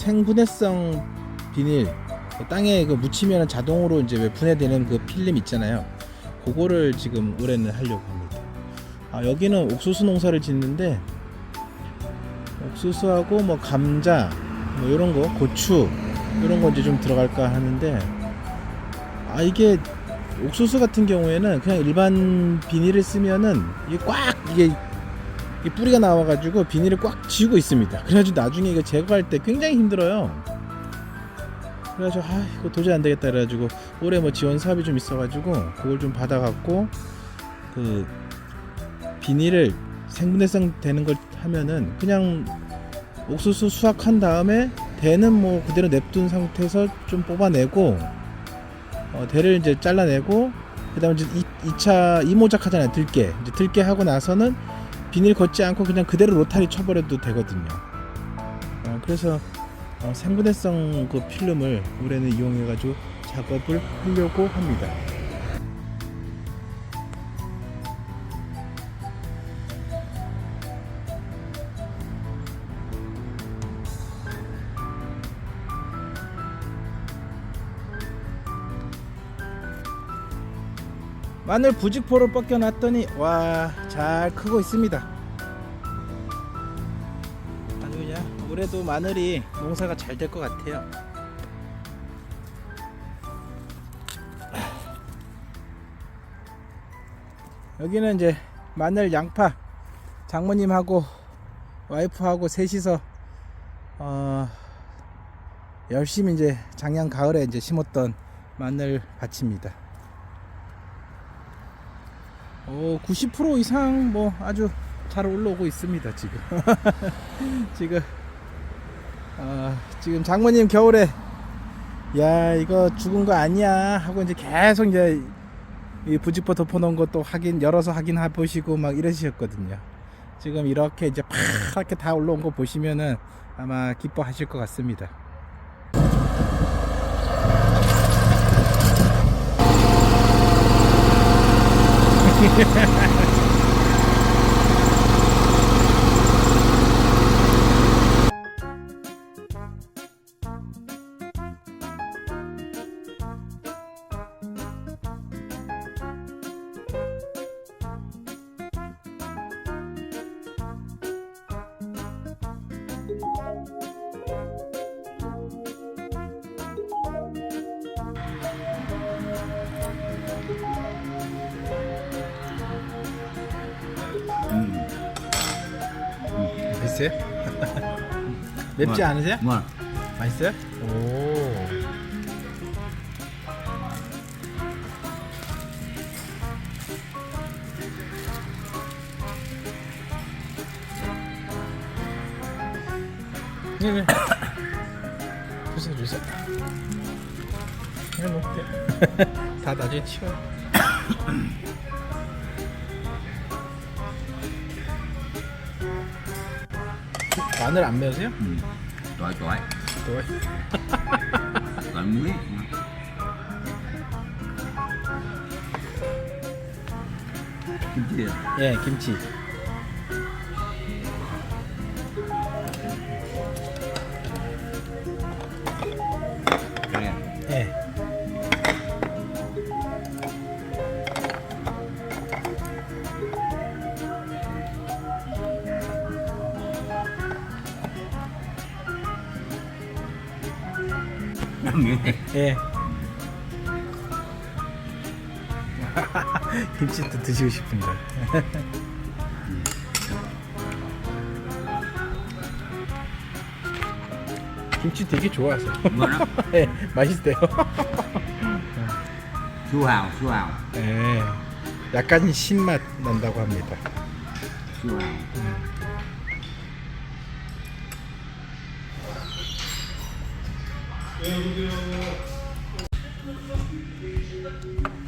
생분해성 비닐 땅에 그 묻히면 자동으로 이제 왜 분해되는 그 필름 있잖아요. 그거를 지금 올해는 하려고 합니다. 아, 여기는 옥수수 농사를 짓는데 옥수수하고 뭐 감자 뭐 이런 거 고추 이런 거 이제 좀 들어갈까 하는데 아 이게 옥수수 같은 경우에는 그냥 일반 비닐을 쓰면은 이게 꽉 이게 이 뿌리가 나와가지고 비닐을 꽉 쥐고 있습니다. 그래가지고 나중에 이거 제거할 때 굉장히 힘들어요. 그래가지고 아 이거 도저히 안 되겠다 그래가지고 올해 뭐 지원 사업이 좀 있어가지고 그걸 좀 받아갖고 그 비닐을 생분해성 되는 걸 하면은 그냥 옥수수 수확한 다음에 대는 뭐 그대로 냅둔 상태에서 좀 뽑아내고 어, 대를 이제 잘라내고 그다음에 이제 2, 차 이모작 하잖아요 들깨 이제 들깨 하고 나서는 비닐 걷지 않고 그냥 그대로 로타리 쳐버려도 되거든요. 어, 그래서 어, 생분해성 그 필름을 올해는 이용해가지고 작업을 하려고 합니다. 마늘 부직포를 벗겨놨더니 와 잘 크고 있습니다. 아주 그냥 올해도 마늘이 농사가 잘 될 것 같아요. 여기는 이제 마늘 양파 장모님하고 와이프하고 셋이서 어 열심히 이제 작년 가을에 이제 심었던 마늘 밭입니다. 오, 90% 이상 뭐 아주 잘 올라오고 있습니다 지금. 지금 어, 지금 장모님 겨울에 야 이거 죽은 거 아니야 하고 이제 계속 이제 이 부직포 덮어놓은 것도 확인 열어서 확인해 보시고 막 이러셨거든요. 지금 이렇게 이제 파랗게 다 올라온 거 보시면은 아마 기뻐하실 것 같습니다 yeah 맛있어요? 맵지 뭐? 않으세요? 뭐? 맛있어요? 오. 네, 네. 주세요, 주세요. 그냥 먹게. 다 나중에 치워 마늘 안 매우세요? 또 Lại muối Kim chi à? 예, 김치. 예. 김치도 드시고 싶습니다. 김치 되게 좋아하세요. Lắm 예, 맛있대요. Su hào 예, 약간 신맛 난다고 합니다. Hào 감 Thank you.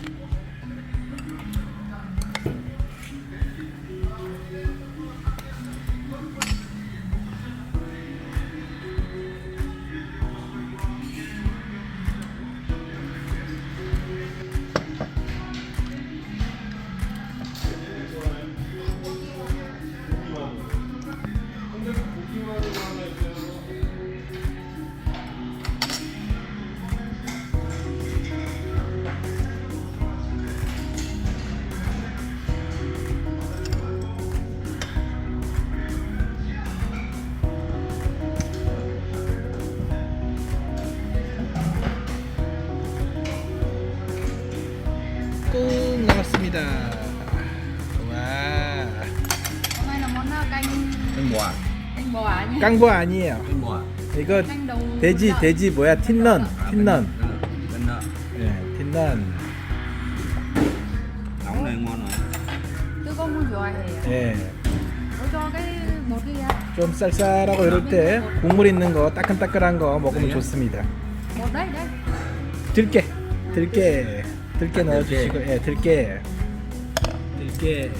사합니다. 와. Hôm nay là món ờ, canh Canh bò. canh bò nhé. 깡보 아니에요. Bò. 이거 돼지. 돼지 뭐야 틴런 틴런. Nợ. 예, 틴런. Rồi. Tôi không muốn 좋아해요. 예. 좀 쌀쌀하고 이럴 때 국물 있는 거 따끈따끈한 거 먹으면 그래요? 좋습니다. Đấy. 들깨, 들깨, 들깨 넣어주시고, 예, 들깨, 들깨,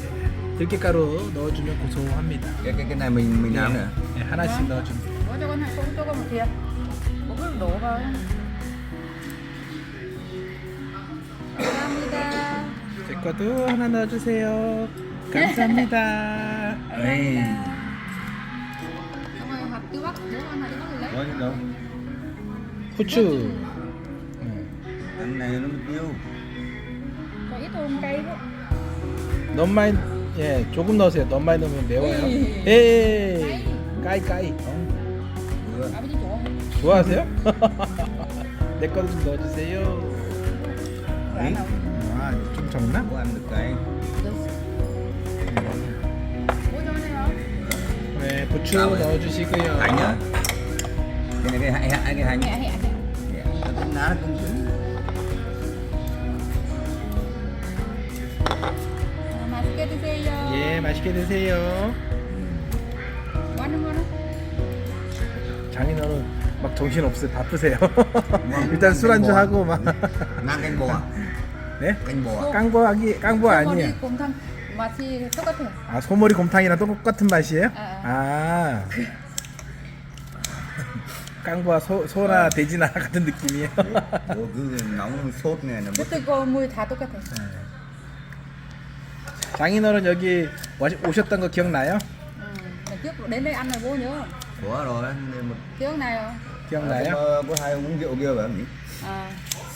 들깨가루 넣어주면 고소합니다. Cái cái cái này mình mình làm nữa. 예, 하나씩 넣어줍니다. Cũng cho con một thìa. Bột cứ đổ vào. 감사합니다. 제 거도 하나 넣어주세요. 감사합니다. Ê. Xong rồi hạt tiêu bắc, bố ăn hạt tiêu bắc thì lấy. Có gì đâu. 후추. 예. Cái này nó tiêu. Có ít thôi, cay quá. 너무 많이, 예, 조금 넣으세요. 너무 많이 넣으면 매워요. 에이. 에이, 까이 까이. 좋아하세요? 내 거도 좀 넣어주세요. Quả nào? 아, 좀 적나? Này không? 네, 부추 아, 왜? 넣어주시고요. Nó cũng ná nó cũng cứng. 어, 맛있게 드세요. 뭐 하는 거는? 장인어른 막 정신 없어요. 바쁘세요. 뭐, 일단 술 한잔 하고 막. Canh bò. 네? Bò. 깡보하기 깡보 아니에요. 소머리 곰탕 맛이 똑같아요. 아 소머리 곰탕이랑 똑같은 맛이에요? 아, 아. 깡보와 소, 소나 돼지나 같은 느낌이에요. Ủa cứ nóng sốt này là mất 그것도 물다 똑같아요. 장인어른 여기 와- 오셨던 거 기억나요? Ừ. Lần trước đến đây ăn rồi bố nhớ. Ủa rồi nên mà 기억나요? 기억나요? có, có hai ông uống rượu kia phải không nhỉ? 아,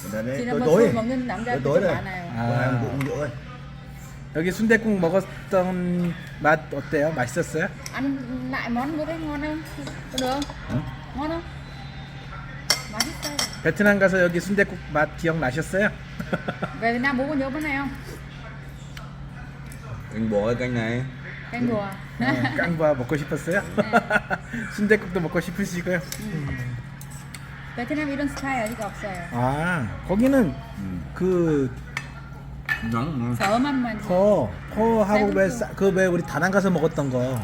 Người ta đấy, 지난번 tối tối 술 먹는 남자 tối tối 그쪽 đây 많아요. 아. có hai ông uống rượu ơi 여기 순대국 먹었던 맛 어때요? 맛있었어요? Ăn lại món bố thấy ngon không? Có được không? 응? Ngon không? 맛있어요. 베트남 가서 여기 순대국 맛 기억나셨어요? Về Việt Nam bố có nhớ món này không? Cái canh này Canh bò. 어, 깡보아 먹고 싶었어요? 순대국도 먹고 싶으시고요. 베트남 이런 스타일 아직 없어요. 아 거기는 ừ. 그 저만 만. 퍼, 퍼하고 쌀국수. 왜그왜 우리 다낭 가서 먹었던 거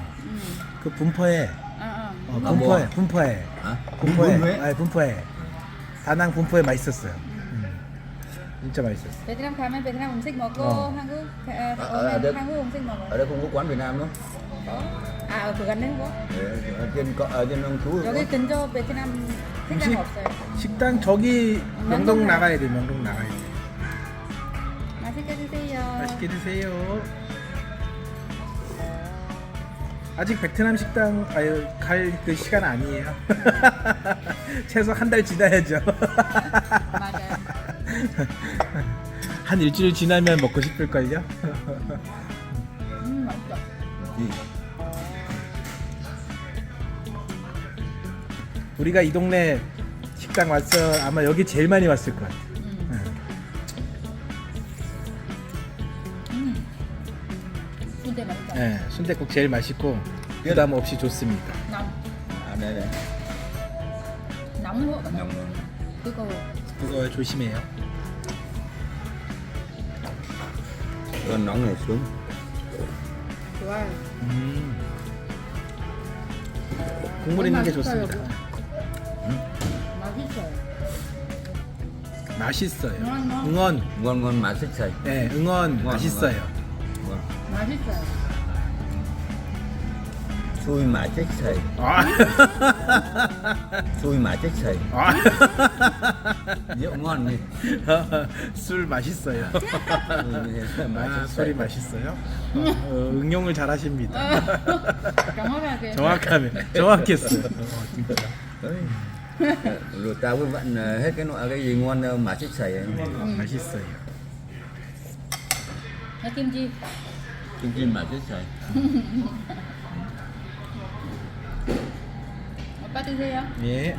그 음. 분포에 어, 어. 어, 아, 분포에 뭐? 분포에 hả 분포에 Bún 아 분포에 다낭 분포에 맛있었어요. 음. 진짜 맛있었어. 베트남 가면 베트남 음식 먹고 어. 한국 어, 어, 오면 네. 한국 음식 ở 먹어. đây không có quán Việt Nam đâu 어? 아, ở 그 gần đấy có. Để- ở trên co- ở trên ông chú 여기 근처 베트남 식당 음식 없어요. 식당 저기 명동 명동 나가야 돼. 명동 나가야 돼. 맛있게 드세요. 맛있게 드세요. 아직 베트남 식당 아유 갈그 시간 아니에요. 최소 한 달 지나야죠. 한 일주일 지나면 먹고 싶을걸요? 음, gì 우리가 이 동네 식당 왔어 아마 여기 제일 많이 왔을 것 같아. 음. 음. 순대 맛있다. 네, 순대국 제일 맛있고 부담 없이 좋습니다. nóng hộ nóng rồi. 그거 그거 조심해요. Cơn nóng này xuống 좋아요. 음. 국물 있는 게 좋습니다. 맛있어요. 맛있어요. 응원, 응원. 응원, xài 네, 응원 응원, 맛있어요. ngon 맛있어요. Xui mà thích xài 아, xui mà thích xài 아. rượu ngon nhỉ 술 맛있어요. 아, 술이 맛있어요. 어, 응용을 잘하십니다. 정확하게. 정확하면 정확했어요. 어, 진짜. Rồi tao mới vận ờ, hết cái loại cái gì ngon đâu mà thích xài 맛있어요. Kim chi. kim kim mà thích xài 오빠 드세요. 예.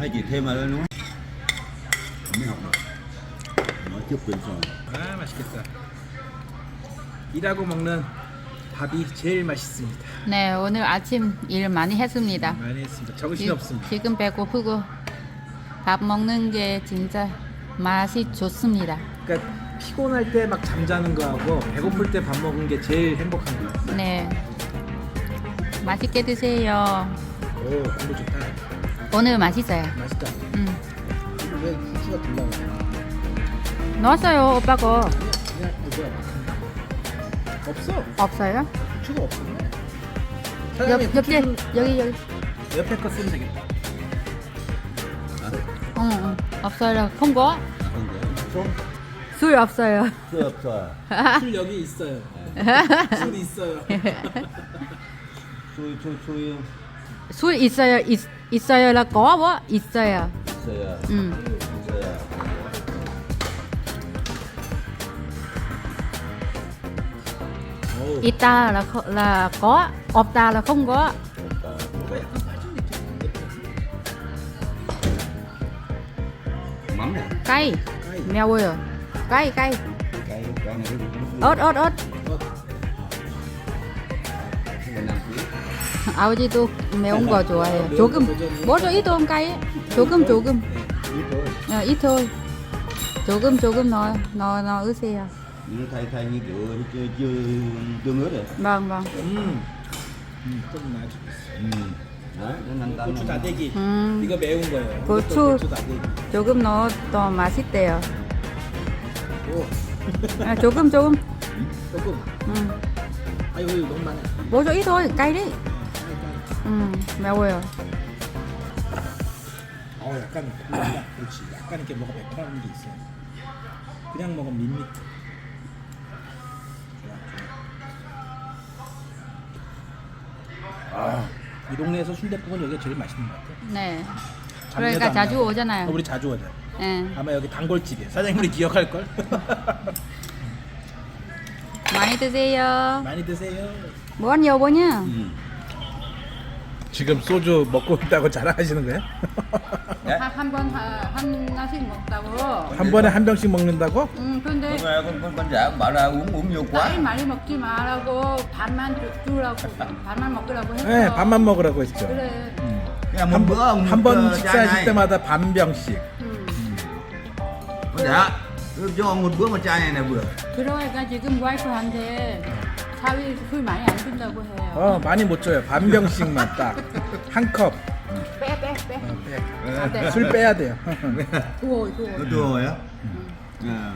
được nói tiếp tuyển rồi 아, 맛있겠다. 일하고 먹는 밥이 제일 맛있습니다. 네, 오늘 아침 일 많이 했습니다. 많이 했습니다. 정신이 지- 없습니다. 지금 배고프고 밥 먹는 게 진짜 맛이 좋습니다. 그러니까 피곤할 때 막 잠자는 거하고 배고플 때 밥 먹은 게 제일 행복한 거예요. 네. 맛있게 드세요. 오, 공부 좋다. 오늘 맛있어요. 맛있다. 음. 이거 왜 국수가 들나오냐? 넣었어요, 오빠 거. 그냥 없어. 없어요? 국수가 없었네. 옆, 사장님, 옆에, 좀 여기, 여기. 옆에 거 쓰면 되겠다. 응, 응. 없어요. không có. Không 술 없어요. Chưa chưa 술 여기 있어요. 술 있어요. Xui xui xui 술 있어요. 있, 있어요라 có 뭐? 있어요. Xui 음. Xui 어우, 있다 là kho- là có, 없다 là không có. Mắm nè cay. 매워요. cay cay. Cái cái này cái gì cũng ớt ớt ớt. Cái này nằm phía 아버지도 매운 거 좋아해요. 조금 뭐죠 이동 cay. 조금 조금. Ít thôi 어, thôi. 조금 조금 넣어 넣어 넣으세요. Ngứa rồi vâng vâng. 음. 음, 좀 nó năn tăn 고추 다대기. 음. 이거 매운 거예요. 고추. 고추 다대기. 조금 넣어 더 맛있대요. 오, 아, 조금 조금. 조금. 음. 아 이거 이거 너무 많아. 뭐죠 cay đấy. 음 매워요. 어, 약간 굴린다. 그렇지. 약간 이렇게 뭐가 매콤한 게 있어. 그냥 먹으면 밋밋. 좋아, 좋아. 아, 이 동네에서 순대국은 여기가 제일 맛있는 것 같아. 네. 그러니까 안 자주 나고. 오잖아요. 어, 우리 자주 오죠. 예. 아마 여기 단골집이에요. 사장님이 기억할 걸. 많이 드세요. 많이 드세요. 뭐 bố nhá. Ừ 지금 소주 먹고 있다고 자랑하시는 거예요? Đấy 한번 한 나씩 먹다고. 한 번에 한 병씩 먹는다고? 음 근데 nhiều quá 나이 많이 먹지 말라고 반만 주- 주라고 반만 먹으라고 했어. 네, 밥만 먹으라고 했죠. 그래. Ông 한번 식사하실. 때마다 반 병씩. 음. Bữa một chai này là vừa 그러니까 지금 와이프한테 사위 술 많이 안 준다고 해요. 어, 많이 못 줘요. 반 병씩만 딱. 한 컵. 빼 빼 빼. 어, 빼. 안 돼. 술 빼야 돼요. 두어 두어. Nó thừa rồi á Ờ.